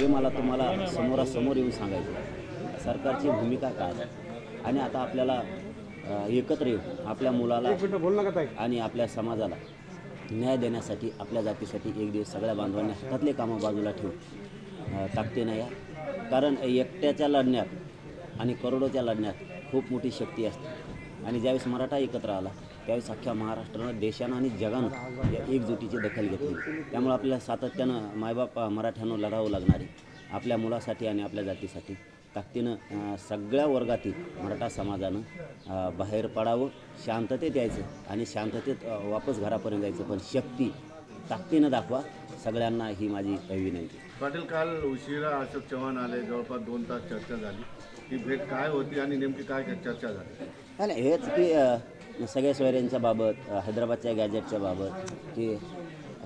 हे मला तुम्हाला समोरासमोर येऊन सांगायचं. सरकारची भूमिका काय? आणि आता आपल्याला एकत्र येऊन आपल्या मुलाला आणि आपल्या समाजाला न्याय देण्यासाठी आपल्या जातीसाठी एक दिवस सगळ्या बांधवांनी हातातले कामं बाजूला ठेवून ताकदीनं या कारण एकट्याच्या लढण्यात आणि करोडोच्या लढण्यात खूप मोठी शक्ती असते आणि ज्यावेळेस मराठा एकत्र आला त्यावेळेस अख्ख्या महाराष्ट्रानं देशानं आणि जगानं या एकजुटीची दखल घेतली. त्यामुळे आपल्याला सातत्यानं मायबाप मराठ्यानं लढावं लागणार आहे. आपल्या मुलासाठी आणि आपल्या जातीसाठी. ताकदीनं सगळ्या वर्गातील मराठा समाजानं बाहेर पडावं शांततेत यायचं आणि शांततेत वापस घरापर्यंत जायचं. पण शक्ती ताकदीनं दाखवा सगळ्यांना ही माझी विनंती. पाटील काल उशिरा अशोक चव्हाण आले. जवळपास दोन तास चर्चा झाली. ही भेट काय होती आणि नेमकी काय चर्चा झाली? आणि हेच की सगळ्या सोयऱ्यांच्या बाबत हैदराबादच्या गॅजेटच्या बाबत की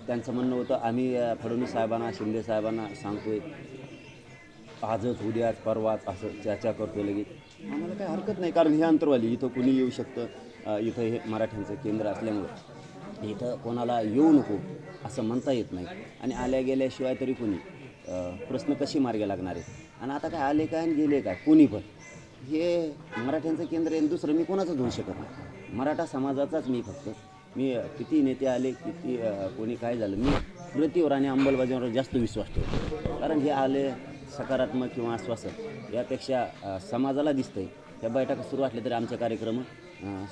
त्यांचं म्हणणं होतं आम्ही फडणवीस साहेबांना शिंदे साहेबांना सांगतोय आजच उद्याच परवाच असं चर्चा करतो लगेच. आम्हाला काही हरकत नाही कारण हे अंतरवाली इथं कुणी येऊ शकतं इथं हे मराठ्यांचं केंद्र असल्यामुळं. इथं कोणाला येऊ नको असं म्हणता येत नाही. आणि आल्या गेल्याशिवाय तरी कुणी प्रश्न कशी मार्गे लागणार आहे आणि आता काय आले काय आणि गेले काय? कोणी पण. हे मराठ्यांचं केंद्र आहे दुसरं मी कोणाचंच होऊ शकत नाही. मराठा समाजाचाच मी फक्त. मी किती नेते आले किती कोणी काय झालं मी कृतीवर आणि अंमलबजावणीवर जास्त विश्वास ठेवतो. कारण हे आले सकारात्मक किंवा आश्वासन यापेक्षा समाजाला समाजाला दिसतंय. त्या बैठका सुरू असल्या तरी आमचे कार्यक्रम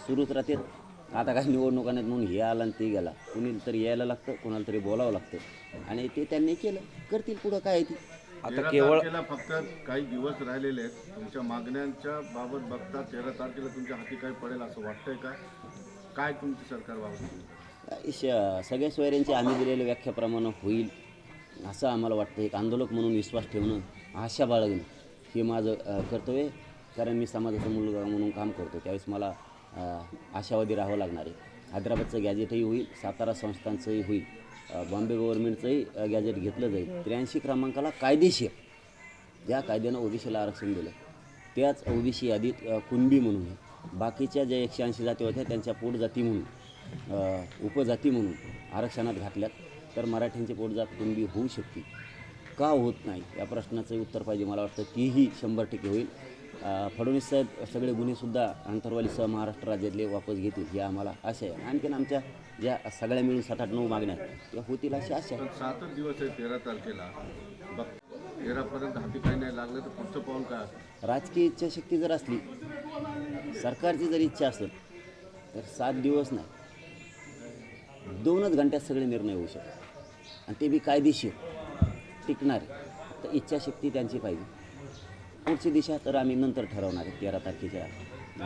सुरूच राहतात आता काही निवडणुका नाहीत म्हणून हे आला आणि ते गेला. कुणी तरी यायला लागतं कोणाला तरी बोलावं लागतं. आणि ते त्यांनी केलं. करतील पुढं काय ती? तेरा तारखेला फक्त काही दिवस राहिलेले आहेत. तुमच्या मागण्यांच्या बाबत बघता तेरा तारखेला तुमच्या हाती काय पडेल असं वाटतंय का? काय तुमची सरकार बाबत श सगळ्या सोयऱ्यांची आम्ही दिलेल्या व्याख्याप्रमाणे होईल असं आम्हाला वाटतं एक आंदोलक म्हणून विश्वास ठेवणं आशा बाळगणं हे माझं कर्तव्य आहे. कारण मी समाजाचा मुलगा म्हणून काम करतो. त्यावेळेस मला आशावादी राहावं लागणार आहे. हैदराबादचं गॅजेटही होईल सातारा संस्थांचंही होईल. बॉम्बे गव्हर्नमेंटचंही गॅजेट घेतलं जाईल. त्र्याऐंशी क्रमांकाला कायदेशीर ज्या कायद्यानं ओबीसीला आरक्षण दिलं. त्याच ओबीसी यादीत कुणबी म्हणून आहे. बाकीच्या ज्या एकशे ऐंशी जाती होत्या त्यांच्या पोटजाती म्हणून उपजाती म्हणून आरक्षणात घातल्यात. तर मराठ्यांची पोटजात कुणबी होऊ शकते? का होत नाही? या प्रश्नाचं उत्तर पाहिजे मला वाटतं. तीही शंभर टक्के होईल. फडणवीस साहेब सगळे गुन्हेसुद्धा आंतरवालीसह महाराष्ट्र राज्यातले वापस घेतील ही आम्हाला आशा आहे. आणखीन आमच्या ज्या सगळ्या मिळून सात आठ नऊ मागण्या त्या होतील अशी आशा आहे. सातच दिवस आहे तेरा तारखेला. तेरापर्यंत हाती काही नाही लागलं तर पुढचं पाऊल काय राजकीय इच्छाशक्ती जर असली सरकारची जर इच्छा असेल तर सात दिवस नाही. दोनच घंट्यात सगळे निर्णय होऊ शकतात. आणि ते बी कायदेशीर टिकणारे तर इच्छाशक्ती त्यांची पाहिजे. पुढची दिशा तर आम्ही नंतर ठरवणार आहे तेरा तारखेच्या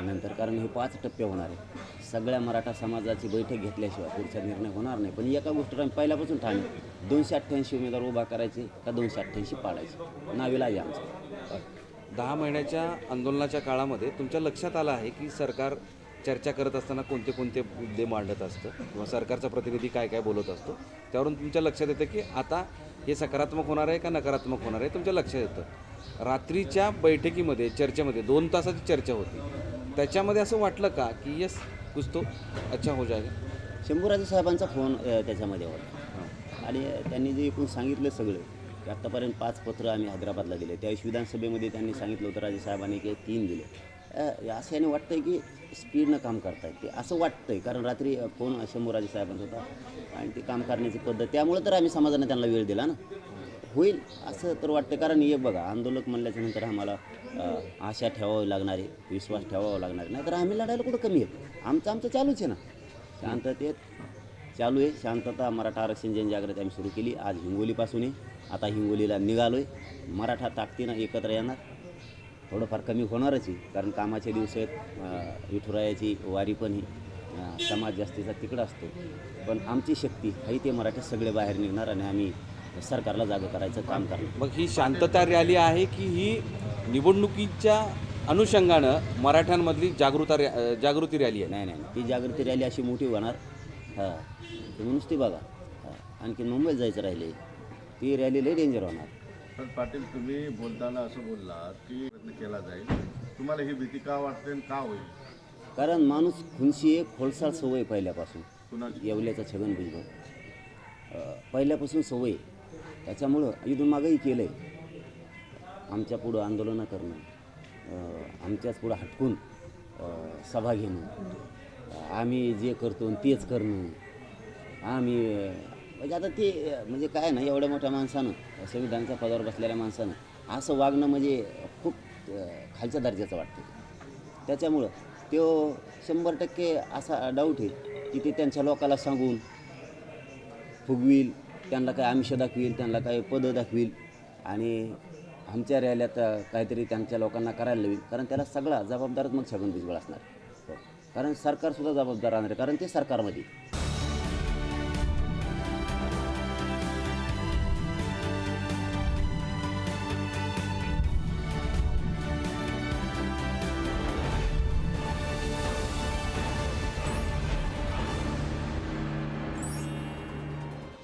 नंतर. कारण हे पाच टप्पे होणार आहे. सगळ्या मराठा समाजाची बैठक घेतल्याशिवाय पुढचा निर्णय होणार नाही. पण एका गोष्टीवर आम्ही पहिल्यापासून ठाणे दोनशे अठ्ठ्याऐंशी उमेदवार उभा करायचे का दोनशे अठ्ठ्याऐंशी पाळायचे नावीला आहे आमचं. दहा महिन्याच्या आंदोलनाच्या काळामध्ये तुमच्या लक्षात आलं आहे की सरकार चर्चा करत असताना कोणते कोणते मुद्दे मांडत असतं किंवा सरकारचा प्रतिनिधी काय काय बोलत असतो त्यावरून तुमच्या लक्षात येतं की आता हे सकारात्मक होणार आहे का नकारात्मक होणार आहे तुमच्या लक्षात येतं. रात्रीच्या बैठकीमध्ये चर्चेमध्ये दोन तासाची चर्चा होती. त्याच्यामध्ये असं वाटलं का की यस कुछ तो अच्छा हो जाएगा? शंभूराजे साहेबांचा फोन अ, त्याच्यामध्ये होता. आणि त्यांनी जे एकूण सांगितलं सगळं की आत्तापर्यंत पाच पत्र आम्ही हैदराबादला दिले. त्यावेळेस विधानसभेमध्ये त्यांनी सांगितलं होतं राजे साहेबांनी की तीन दिले. अ, असं याने वाटतंय की स्पीडनं काम करतायत ते असं वाटतंय. कारण रात्री फोन शंभूराजे साहेबांचा होता आणि ते काम करण्याची पद्धत त्यामुळं तर आम्ही समाजाने त्यांना वेळ दिला ना. होईल असं तर वाटतं कारण हे बघा आंदोलक म्हणल्याच्या नंतर आम्हाला आशा ठेवावी लागणार आहे विश्वास ठेवावा लागणार नाही तर आम्ही लढायला कुठं कमी आहे? आमचं आमचं चालूच आहे ना. शांततेत चालू आहे. शांतता मराठा आरक्षण जनजागृती आम्ही सुरू केली. आज हिंगोलीपासून आहे. आता हिंगोलीला निघालो आहे मराठा ताकदीनं एकत्र येणार. थोडंफार कमी होणारच आहे. कारण कामाचे दिवस आहेत विठुरायाची वारी पण ही समाज जास्तीचा तिकडं असतो. पण आमची शक्ती ही ते मराठी सगळे बाहेर निघणार आणि आम्ही सरकारला जागं करायचं काम करणार. मग ही शांतता रॅली आहे की ही निवडणुकीच्या अनुषंगानं मराठ्यांमधली जागृता रॅ- जागृती रॅली आहे? नाही नाही. ती जागृती रॅली अशी मोठी होणार. हां. तुम्ही नुसती बघा. हां. आणखी मुंबईत जायचं राहिले ती रॅली लई डेंजर होणार. पण पाटील तुम्ही बोलताना असं बोललात की प्रयत्न केला जाईल. तुम्हाला ही भीती का वाटते आणि का होईल? कारण माणूस खुनशी एक खोलसाळ सवय पहिल्यापासून. कुणाची? येवल्याचा छगन भुजबळ. अं, पहिल्यापासून सवय. त्याच्यामुळं इथून मागंही केलं आहे आमच्या पुढं आंदोलनं करणं अ, आमच्याच पुढं हटकून अ, सभा घेणं आम्ही जे करतो तेच करणं आम्ही म्हणजे आता ते म्हणजे काय ना एवढ्या मोठ्या माणसानं संविधानाच्या पदावर बसलेल्या माणसानं असं वागणं म्हणजे खूप खालच्या दर्जाचं वाटतं. त्याच्यामुळं तो शंभर टक्के असा डाऊट आहे की ते त्यांच्या लोकाला सांगून फुगवील त्यांना काय आमिष दाखवील त्यांना काही पदं दाखवील आणि आमच्या रॅल्यात काहीतरी त्यांच्या लोकांना करायला लावील. कारण त्याला सगळा जबाबदारच मग छगन भुजबळ असणार. कारण सरकारसुद्धा जबाबदार राहणार कारण ते सरकारमध्ये.